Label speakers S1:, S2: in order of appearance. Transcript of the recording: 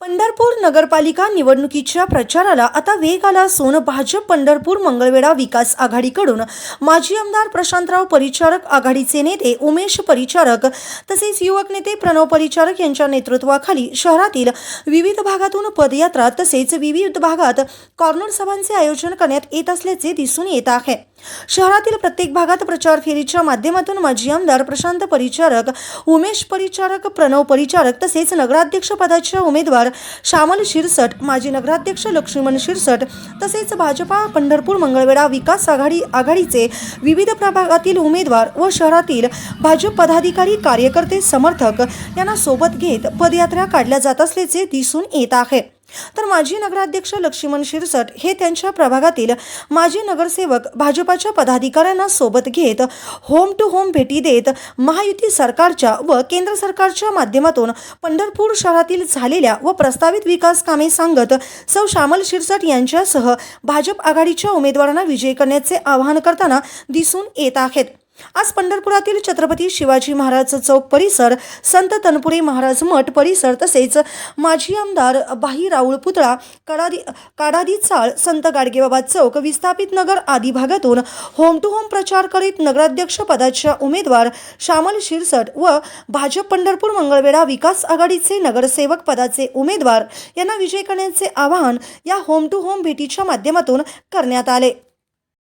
S1: पंढरपूर नगरपालिका निवडणुकीच्या प्रचाराला आता वेग आला असून भाजप पंढरपूर मंगळवेढा विकास आघाडीकडून माजी आमदार प्रशांतराव परिचारक आघाडीचे नेते उमेश परिचारक तसेच युवक नेते प्रणव परिचारक यांच्या नेतृत्वाखाली शहरातील विविध भागातून पदयात्रा तसेच विविध भागात कॉर्नर सभांचे आयोजन करण्यात येत असल्याचे दिसून येत आहे. शहरातील प्रत्येक भागात प्रचार फेरीच्या माध्यमातून माजी आमदार प्रशांत परिचारक उमेश परिचारक प्रणव परिचारक तसेच नगराध्यक्ष पदाच्या उमेदवार श्यामल शिरसट माजी नगराध्यक्ष लक्ष्मण शिरसट तसेच भाजपा पंढरपूर मंगळवेढा विकास आघाडी आघाडीचे विविध प्रभागातील उमेदवार व शहरातील भाजप पदाधिकारी कार्यकर्ते समर्थक यांना सोबत घेत पदयात्रा काढल्या जात असल्याचे दिसून येत आहे. तर माजी नगराध्यक्ष लक्ष्मण शिरसट हे त्यांच्या प्रभागातील माजी नगरसेवक भाजपाच्या पदाधिकाऱ्यांना सोबत घेत होम टू होम भेटी देत महायुती सरकारच्या व केंद्र सरकारच्या माध्यमातून पंढरपूर शहरातील झालेल्या व प्रस्तावित विकास कामे सांगत सौ श्यामल शिरसट यांच्यासह भाजप आघाडीच्या उमेदवारांना विजयी करण्याचे आवाहन करताना दिसून येत आहेत. आज पंढरपुरातील छत्रपती शिवाजी महाराज चौक परिसर संत तनपुरे महाराज मठ परिसर तसेच माजी आमदार बाही राऊळ पुतळा कडादी काडादी चाळ संत गाडगेबाबा चौक विस्थापित नगर आदी भागातून होम टू होम प्रचार करीत नगराध्यक्ष पदाच्या उमेदवार श्यामल शिरसट व भाजप पंढरपूर मंगळवेढा विकास आघाडीचे नगरसेवक पदाचे उमेदवार यांना विजय करण्याचे आवाहन या होम टू होम भेटीच्या माध्यमातून करण्यात आले.